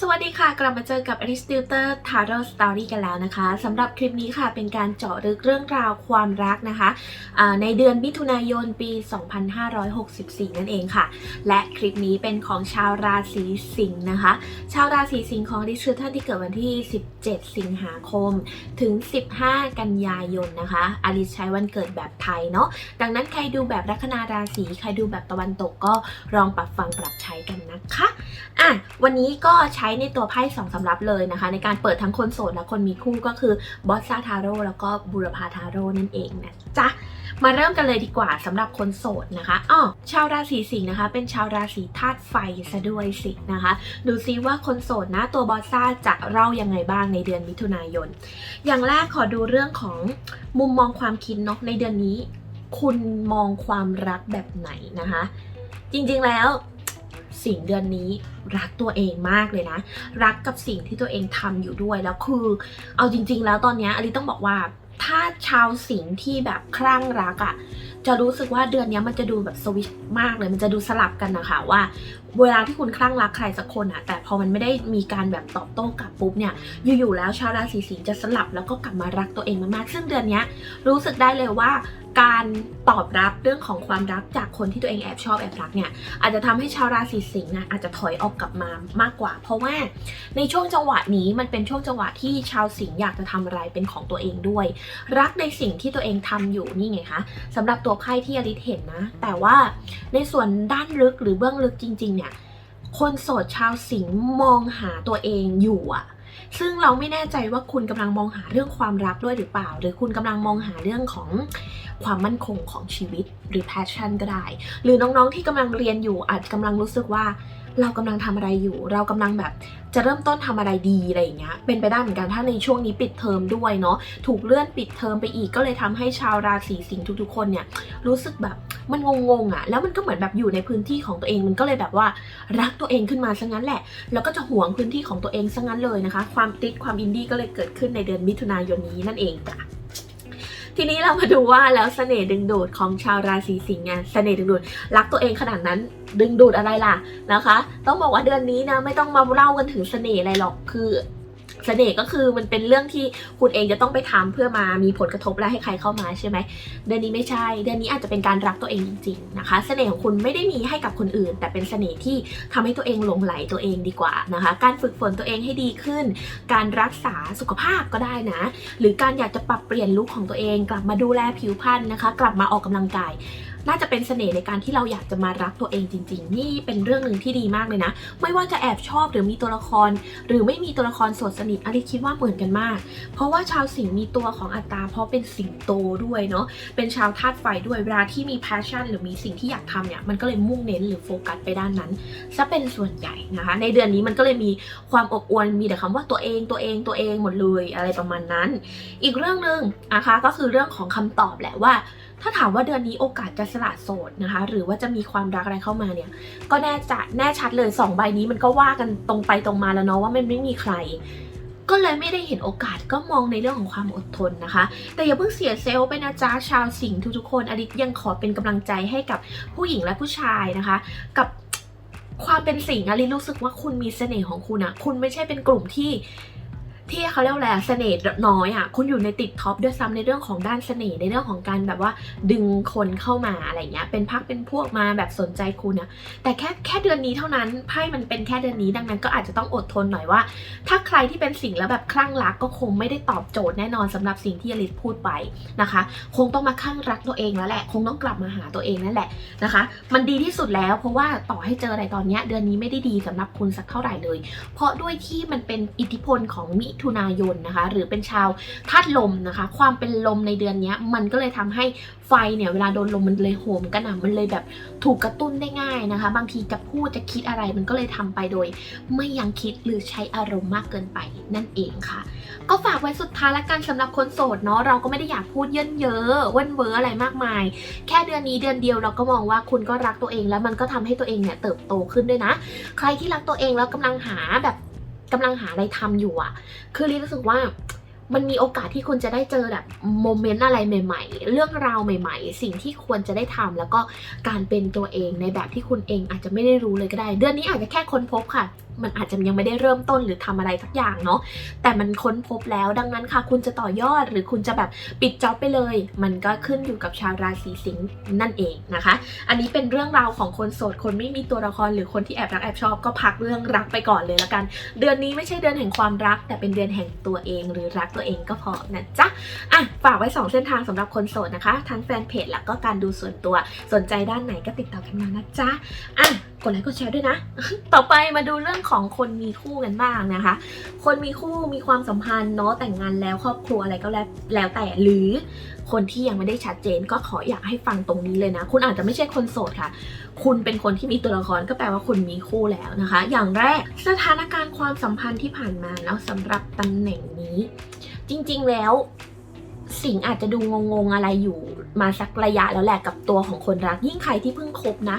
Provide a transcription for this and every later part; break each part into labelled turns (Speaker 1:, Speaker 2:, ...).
Speaker 1: สวัสดีค่ะ กลับมาเจอกับ a r i s t i l t e r Tarot Story กันแล้วนะคะสำหรับคลิปนี้ค่ะเป็นการเจาะลึกเรื่องราวความรักนะคะในเดือนมิถุนายนปี 2564 นั่นเองค่ะ และคลิปนี้เป็นของชาวราศีสิงห์นะคะ ชาวราศีสิงห์ของดิฉันท่านที่เกิดวันที่ 17 สิงหาคม ถึง 15 กันยายนนะคะอลิซใช้วันเกิดแบบไทยเนาะดังนั้นใครดูแบบลัคนาราศีใครดูแบบตะวันตกก็ลองปรับฟังปรับใช้กันนะคะอะวันนี้ก็ใช้ในตัวไพ่สองสำรับเลยนะคะ ในการเปิดทั้งคนโสดและคนมีคู่ก็คือบอสซาทาโร่แล้วก็บูรพาทาโร่นั่นเองนะจ๊ะมาเริ่มกันเลยดีกว่าสำหรับคนโสดนะคะอ๋อชาวราศีสิงห์นะคะ เป็นชาวราศีธาตุไฟซะด้วยสินะคะ ดูซิว่าคนโสดนะตัวบอสซ่าจะเล่ายังไงบ้างในเดือนมิถุนายน อย่างแรกขอดูเรื่องของมุมมองความคิดเนาะในเดือนนี้ คุณมองความรักแบบไหนนะคะ จริงๆแล้ว สิงเดือนนี้รักตัวเองมากเลยนะ รักกับสิ่งที่ตัวเองทำอยู่ด้วยแล้วคือ เอาจริง ๆ แล้วตอนเนี้ยอลิต้องบอกว่าถ้าชาวสิงที่แบบคลั่งรักอะ่ะจะรู้สึกว่าเดือนนี้มันจะดูแบบสวิชมากเลย มันจะดูสลับกันนะคะว่า เวลาที่คุณคลั่งรักใครสักคนอะแต่พอมันไม่ได้มีการแบบตอบโต้กลับปุ๊บเนี่ย อยู่ๆแล้วชาวราศีสิงห์จะสลับแล้วก็กลับมารักตัวเองมากๆ ซึ่งเดือนนี้รู้สึกได้เลยว่าการตอบรับเรื่องของความรักจากคนที่ตัวเองแอบชอบแอบรักเนี่ยอาจจะทำให้ชาวราศีสิงห์นะอาจจะถอยออกกลับมามากกว่า เพราะว่าในช่วงจังหวะนี้มันเป็นช่วงจังหวะที่ชาวสิงห์อยากจะทำอะไรเป็นของตัวเองด้วย รักในสิ่งที่ตัวเองทำอยู่นี่ไงคะสำหรับตัวไพ่ที่อลิเห็นนะ แต่ว่าในส่วนด้านลึกหรือเบื้องลึกจริงๆเนี่ย คนโสดชาวสิงห์มองหาตัวเองอยู่อะซึ่งเราไม่แน่ใจว่าคุณกำลังมองหาเรื่องความรักด้วยหรือเปล่า หรือคุณกำลังมองหาเรื่องของความมั่นคงของชีวิตหรือ passion ก็ได้ หรือน้องๆที่กำลังเรียนอยู่อาจกำลังรู้สึกว่า เรากำลังทำอะไรอยู่ เรากำลังแบบจะเริ่มต้นทำอะไรดีอะไรอย่างเงี้ยเป็นไปได้เหมือนกันถ้าในช่วงนี้ปิดเทอมด้วยเนาะถูกเลื่อนปิดเทอมไปอีกก็เลยทำให้ชาวราศีสิงห์ทุกๆ คนเนี่ยรู้สึกแบบมันงงๆอะ่ะ แล้วมันก็เหมือนแบบอยู่ในพื้นที่ของตัวเองมันก็เลยแบบว่ารักตัวเองขึ้นมาซะงั้นแหละ แล้วก็จะหวงพื้นที่ของตัวเองซะงั้นเลยนะคะ ความติดความอินดี้ก็เลยเกิดขึ้นในเดือนมิถุนายนนี้นั่นเองจ้ะ ทีนี้เรามาดูว่าแล้วเสน่ห์ดึงดูดของชาวราศีสิงห์ไงเสน่ห์ดึงดูดรักตัวเองขนาดนั้นดึงดูดอะไรล่ะนะคะ ต้องบอกว่าเดือนนี้นะไม่ต้องมาเล่ากันถึงเสน่ห์อะไรหรอกคือ เสน่ห์ก็คือมันเป็นเรื่องที่คุณเองจะต้องไปทำเพื่อมามีผลกระทบและให้ใครเข้ามาใช่ไหมเดือนนี้ไม่ใช่ เดือนนี้อาจจะเป็นการรักตัวเองจริงๆนะคะ เสน่ห์ของคุณไม่ได้มีให้กับคนอื่น แต่เป็นเสน่ห์ที่ทำให้ตัวเองหลงไหลตัวเองดีกว่านะคะ การฝึกฝนตัวเองให้ดีขึ้น การรักษาสุขภาพก็ได้นะ หรือการอยากจะปรับเปลี่ยนลุคของตัวเอง กลับมาดูแลผิวพรรณนะคะ กลับมาออกกำลังกาย น่าจะเป็นเสน่ห์ในการที่เราอยากจะมารักตัวเองจริง ๆ นี่เป็นเรื่องหนึ่งที่ดีมากเลยนะ ไม่ว่าจะแอบชอบหรือมีตัวละคร หรือไม่มีตัวละครสดสนิทอลิคิดว่าเหมือนกันมาก เพราะว่าชาวสิงห์มีตัวของอัตตา เพราะเป็นสิงโตด้วยเนาะเป็นชาวธาตุไฟด้วยเวลาที่มี passion หรือมีสิ่งที่อยากทำเนี่ยมันก็เลยมุ่งเน้นหรือโฟกัสไปด้านนั้นซะเป็นส่วนใหญ่นะคะ ในเดือนนี้มันก็เลยมีความอบอวลมีแต่คำว่าตัวเองตัวเองตัวเองหมดเลยอะไรประมาณนั้น อีกเรื่องหนึ่งนะคะก็คือเรื่องของคำตอบแหละว่า ถ้าถามว่าเดือนนี้โอกาสจะสละโสดนะคะ หรือว่าจะมีความรักอะไรเข้ามาเนี่ย ก็แน่จะแน่ชัดเลยสองใบนี้มันก็ว่ากันตรงไปตรงมาแล้วเนาะว่ามันไม่มีใคร ก็เลยไม่ได้เห็นโอกาสก็มองในเรื่องของความอดทนนะคะ แต่อย่าเพิ่งเสียเซลล์ไปนะจ๊ะชาวสิงห์ทุกๆคนอดิตยังขอเป็นกำลังใจให้กับผู้หญิงและผู้ชายนะคะ กับความเป็นสิงห์อลิรู้สึกว่าคุณมีเสน่ห์ของคุณอะคุณไม่ใช่เป็นกลุ่มที่ ที่เขาเรียกว่าอะเสน่ห์น้อยอะคุณอยู่ในติดท็อปด้วยซ้ำในเรื่องของด้านเสน่ห์ในเรื่องของการแบบว่าดึงคนเข้ามาอะไรเงี้ยเป็นพักเป็นพวกมาแบบสนใจคุณอะแต่แค่แค่เดือนนี้เท่านั้นไพ่มันเป็นแค่เดือนนี้ดังนั้นก็อาจจะต้องอดทนหน่อยว่า ถ้าใครที่เป็นสิ่งแล้วแบบคลั่งรักก็คงไม่ได้ตอบโจทย์แน่นอนสำหรับสิ่งที่อลิสพูดไปนะคะ คงต้องมาคลั่งรักตัวเองแล้วแหละ คงต้องกลับมาหาตัวเองนั่นแหละนะคะ มันดีที่สุดแล้วเพราะว่าต่อให้เจออะไรตอนเนี้ยเดือนนี้ไม่ได้ดีสำหรับคุณสักเท่าไหร่เลย เพราะด้วยที่มันเป็นอิทธิพลของมิถุนายนนะคะ หรือเป็นชาวธาตุลมนะคะ ความเป็นลมในเดือนนี้มันก็เลยทำให้ไฟเนี่ยเวลาโดนลมมันเลยโหมกระหน่ำมันเลยแบบถูกกระตุ้นได้ง่ายนะคะ บางทีจะพูดจะคิดอะไรมันก็เลยทำไปโดย ไม่ยังคิดหรือใช้อารมณ์มากเกินไปนั่นเองค่ะ ก็ฝากไว้สุดท้ายละกันสำหรับคนโสดเนาะเราก็ไม่ได้อยากพูดเยินเยอะเว้นเวออะไรมากมาย แค่เดือนนี้เดือนเดียวเราก็มองว่าคุณก็รักตัวเองแล้วมันก็ทำให้ตัวเองเนี่ยเติบโตขึ้นด้วยนะ ใครที่รักตัวเองแล้วกำลังหาแบบ กำลังหาอะไรทำอยู่อะคือรีรู้สึกว่ามันมีโอกาสที่คุณจะได้เจอแบบโมเมนต์อะไรใหม่ ๆ เรื่องราวใหม่ ๆ สิ่งที่ควรจะได้ทำแล้วก็การเป็นตัวเองในแบบที่คุณเองอาจจะไม่ได้รู้เลยก็ได้ เดือนนี้อาจจะแค่ค้นพบค่ะมันอาจจะยังไม่ได้เริ่มต้นหรือทำอะไรสักอย่างเนาะแต่มันค้นพบแล้วดังนั้นค่ะ คุณจะต่อยอดหรือคุณจะแบบปิดจ็อบไปเลย มันก็ขึ้นอยู่กับชาวราศีสิงห์นั่นเองนะคะ อันนี้เป็นเรื่องราวของคนโสดคนไม่มีตัวละครหรือคนที่แอบรักแอบชอบก็พักเรื่องรักไปก่อนเลยละกัน เดือนนี้ไม่ใช่เดือนแห่งความรัก แต่เป็นเดือนแห่งตัวเอง หรือรักตัวเองก็พอนะจ๊ะอะฝากไว้ 2 เส้นทางสำหรับคนโสดนะคะ ทั้งแฟนเพจแล้วก็การดูส่วนตัวสนใจด้านไหนก็ติดต่อกันมานะจ๊ะอะ กดไลค์กดแชร์ด้วยนะ ต่อไปมาดูเรื่องของคนมีคู่กันบ้างนะคะ คนมีคู่มีความสัมพันธ์เนาะแต่งงานแล้วครอบครัวอะไรก็แล้วแล้วแต่หรือคนที่ยังไม่ได้ชัดเจนก็ขออยากให้ฟังตรงนี้เลยนะ คุณอาจจะไม่ใช่คนโสดค่ะ คุณเป็นคนที่มีตัวละครก็แปลว่าคุณมีคู่แล้วนะคะ อย่างแรกสถานการณ์ความสัมพันธ์ที่ผ่านมาแล้วสำหรับตำแหน่งนี้ จริงๆแล้วสิ่งอาจจะดูงงๆอะไรอยู่มาสักระยะแล้วแหละกับตัวของคนรัก ยิ่งใครที่เพิ่งคบนะ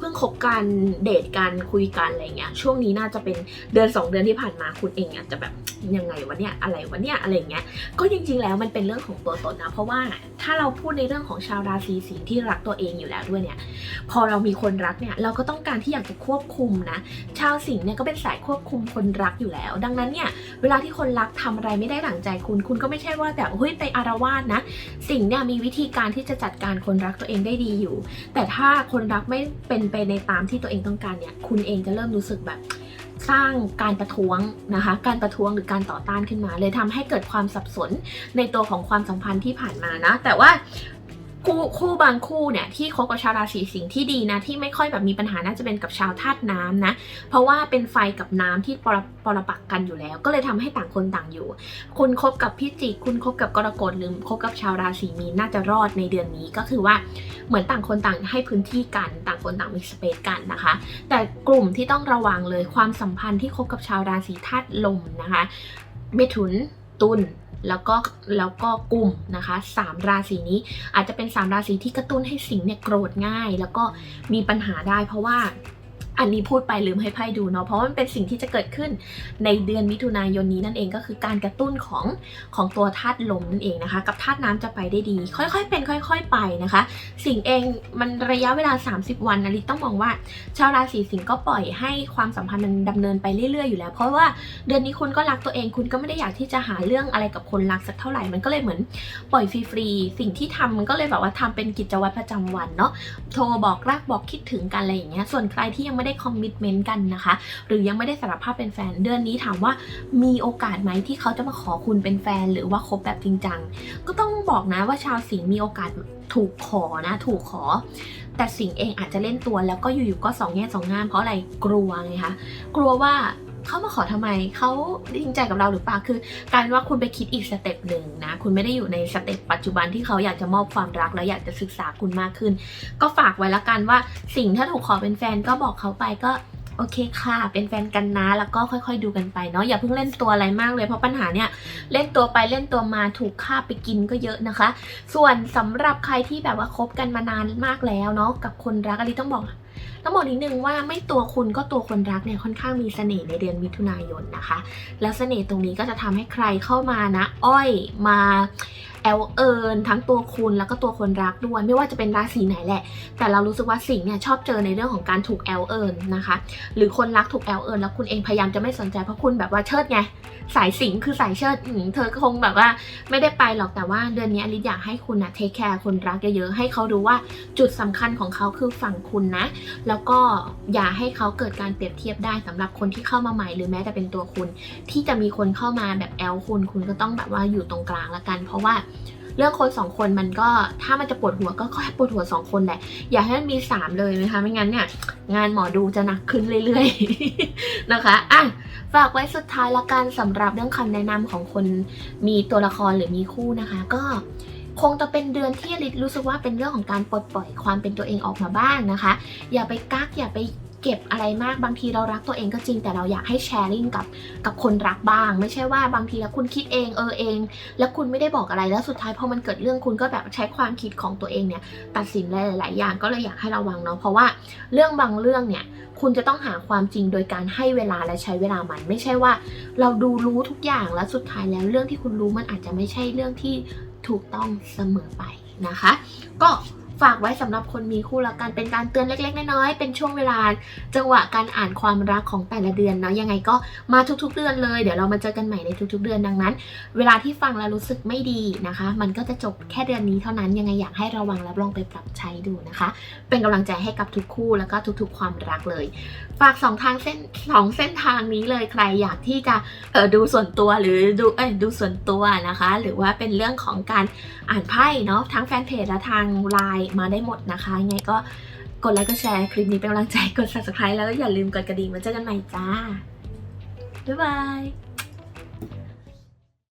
Speaker 1: เพิ่งคบกันเดทกันคุยกันอะไรเงี้ยช่วงนี้น่าจะเป็นเดือน 2 เดือนที่ผ่านมาคุณเองอาจจะแบบยังไงวะเนี่ยอะไรวะเนี่ยอะไรเงี้ยก็จริง ๆ แล้วมันเป็นเรื่องของตัวตนนะเพราะว่าถ้าเราพูดในเรื่องของชาวราศีสิงห์ที่รักตัวเองอยู่แล้วด้วยเนี่ยพอเรามีคนรักเนี่ยเราก็ต้องการที่อยากจะควบคุมนะชาวสิงห์เนี่ยก็เป็นสายควบคุมคนรักอยู่แล้ว ดังนั้นเนี่ยเวลาที่คนรักทำอะไรไม่ได้ดั่งใจคุณ คุณก็ไม่ใช่ว่าแบบเฮ้ยไปอารวาสนะ สิงห์เนี่ยมีวิธีการที่จะจัดการคนรักตัวเองได้ดีอยู่ แต่ถ้าคนรักไม่เป็นไปในตามที่ตัวเองต้องการเนี่ย คุณเองจะเริ่มรู้สึกแบบสร้างการประท้วงนะคะ การประท้วงหรือการต่อต้านขึ้นมา เลยทำให้เกิดความสับสนในตัวของความสัมพันธ์ที่ผ่านมานะ แต่ว่า คู่คู่บางคู่เนี่ยที่คบกับชาวราศีสิงห์ที่ดีนะ ที่ไม่ค่อยแบบมีปัญหาน่าจะเป็นกับชาวธาตุน้ำนะ เพราะว่าเป็นไฟกับน้ำที่ปรปรปักกันอยู่แล้ว ก็เลยทำให้ต่างคนต่างอยู่ คุณคบกับพิจิกคุณคบกับกรกฎหรือคบกับชาวราศีมีนน่าจะรอดในเดือนนี้ก็คือว่าเหมือนต่างคนต่างให้พื้นที่กัน ต่างคนต่างมีสเปซกันนะคะ แต่กลุ่มที่ต้องระวังเลยความสัมพันธ์ที่คบกับชาวราศีธาตุลมนะคะเมถุนตุล แล้วก็แล้วก็กลุ่มนะคะสามราศีนี้อาจจะเป็นสามราศีที่กระตุ้นให้สิงเนี่ยโกรธง่าย แล้วก็มีปัญหาได้เพราะว่า อันนี้พูดไปลืมให้ไพ่ดูเนาะเพราะมันเป็นสิ่งที่จะเกิดขึ้นในเดือนมิถุนายนนี้นั่นเองก็คือการกระตุ้นของของตัวธาตุลมนั่นเองนะคะ กับธาตุน้ำจะไปได้ดี ค่อยๆ เป็นค่อย ๆ ไปนะคะ สิ่งเองมันระยะเวลา 30 วันนะลิต้องมองว่า ชาวราศีสิงห์ก็ปล่อยให้ความสัมพันธ์มันดำเนินไปเรื่อยๆอยู่แล้ว เพราะว่าเดือนนี้คุณก็รักตัวเองคุณก็ไม่ได้อยากที่จะหาเรื่องอะไรกับคนรักสักเท่าไหร่มันก็เลยเหมือนปล่อยฟรีๆสิ่งที่ทำมันก็เลยแบบว่าทำเป็นกิจวัตรประจำวันเนาะโทรบอกรักบอกคิดถึงกันอะไรอย่างเงี้ยส่วนใครที่ยังไม่ได้คอมมิชเมนต์กันนะคะ หรือยังไม่ได้สารภาพเป็นแฟน เดือนนี้ถามว่ามีโอกาสไหมที่เขาจะมาขอคุณเป็นแฟน หรือว่าคบแบบจริงจังก็ต้องบอกนะว่าชาวสิงห์มีโอกาสถูกขอนะถูกขอ แต่สิงห์เองอาจจะเล่นตัวแล้วก็อยู่ๆก็สองแง่สองงามเพราะอะไรกลัวไงคะกลัวว่า เขามาขอทำไมเขาจริงใจกับเราหรือเปล่าคือ การว่าคุณไปคิดอีกสเต็ปหนึ่งนะคุณไม่ได้อยู่ในสเต็ปปัจจุบันที่เขาอยากจะมอบความรักแล้วอยากจะศึกษาคุณมากขึ้น ก็ฝากไว้ละกันว่าสิ่งถ้าถูกขอเป็นแฟนก็บอกเขาไปก็โอเคค่ะ เป็นแฟนกันนะ แล้วก็ค่อยๆ ดูกันไปเนาะ อย่าเพิ่งเล่นตัวอะไรมากเลย เพราะปัญหาเนี่ย เล่นตัวไปเล่นตัวมาถูกฆ่าไปกินก็เยอะนะคะ ส่วนสำหรับใครที่แบบว่าคบกันมานานมากแล้วเนาะ กับคนรักอะไรต้องบอก ต้องบอกนิดนึงว่าไม่ตัวคุณก็ตัวคนรักเนี่ยค่อนข้างมีเสน่ห์ในเดือนมิถุนายนนะคะ แล้วเสน่ห์ตรงนี้ก็จะทำให้ใครเข้ามานะ อ้อยมา แอลเอิญทั้งตัวคุณแล้วก็ตัวคนรักด้วย ไม่ว่าจะเป็นราศีไหนแหละ แต่เรารู้สึกว่าสิ่งเนี่ยชอบเจอในเรื่องของการถูกแอลเอิญนะคะ หรือคนรักถูกแอลเอิญแล้วคุณเองพยายามจะไม่สนใจเพราะคุณแบบว่าเชิดไงสายสิงคือสายเชิดเธอคงแบบว่าไม่ได้ไปหรอกแต่ว่าเดือนนี้อลิซอยากให้คุณนะเทคแคร์คนรักเยอะๆให้เขารู้ว่าจุดสำคัญของเขาคือฝั่งคุณนะ แล้วก็อย่าให้เขาเกิดการเปรียบเทียบได้สำหรับคนที่เข้ามาใหม่หรือแม้แต่เป็นตัวคุณ ที่จะมีคนเข้ามาแบบแอลคุณคุณก็ต้องแบบว่าอยู่ตรงกลางละกัน เพราะว่า เรื่องคนสองคนมันก็ถ้ามันจะปวดหัวก็แค่ปวดหัวสองคนแหละ อย่าให้มันมีสามเลยนะคะ ไม่งั้นเนี่ยงานหมอดูจะหนักขึ้นเรื่อยๆนะคะอะฝากไว้สุดท้ายละกันสำหรับเรื่องคำแนะนำของคนมีตัวละครหรือมีคู่นะคะ ก็คงจะเป็นเดือนที่ลิศรู้สึกว่าเป็นเรื่องของการปลดปล่อยความเป็นตัวเองออกมาบ้างนะคะ อย่าไปกักอย่าไป เก็บอะไรมากบางทีเรารักตัวเองก็จริง แต่เราอยากให้แชร์ลิงกับกับคนรักบ้าง ไม่ใช่ว่าบางทีแล้วคุณคิดเองเออเอง แล้วคุณไม่ได้บอกอะไรแล้วสุดท้ายพอมันเกิดเรื่องคุณก็แบบใช้ความคิดของตัวเองเนี่ยตัดสินหลาย ๆ อย่างก็เลยอยากให้ระวังเนาะเพราะว่าเรื่องบางเรื่องเนี่ยคุณจะต้องหาความจริงโดยการให้เวลาและใช้เวลามัน ไม่ใช่ว่า เราดูรู้ทุกอย่างแล้วสุดท้ายแล้วเรื่องที่คุณรู้มันอาจจะไม่ใช่เรื่องที่ถูกต้องเสมอไปนะคะ ก็ ฝากไว้สำหรับคนมีคู่ละกันเป็นการเตือนเล็ก ๆ น้อยๆเป็นช่วงเวลา จังหวะการอ่านความรักของแต่ละเดือนเนาะยังไงก็มาทุกๆเดือนเลยเดี๋ยวเรามาเจอกันใหม่ในทุก ๆ เดือนดังนั้น เวลาที่ฟังแล้วรู้สึกไม่ดีนะคะ มันก็จะจบแค่เดือนนี้เท่านั้นยังไงอยากให้ระวังและลองไปปรับใช้ดูนะคะ เป็นกำลังใจให้กับทุกคู่แล้วก็ทุก ๆ ความรักเลย ฝากสองทางเส้นสองเส้นทางนี้เลยใครอยากที่จะเออดูส่วนตัวหรือดูเอ้ยดูส่วนตัวนะคะ หรือว่าเป็นเรื่องของการอ่านไพ่เนาะทั้งแฟนเพจและทางไลน์มาได้หมดนะคะยังไงก็กดไลค์กดแชร์คลิปนี้เป็นกำลังใจกด subscribe แล้วก็อย่าลืมกดกระดิ่งมาเจอกันใหม่จ้าบ๊ายบาย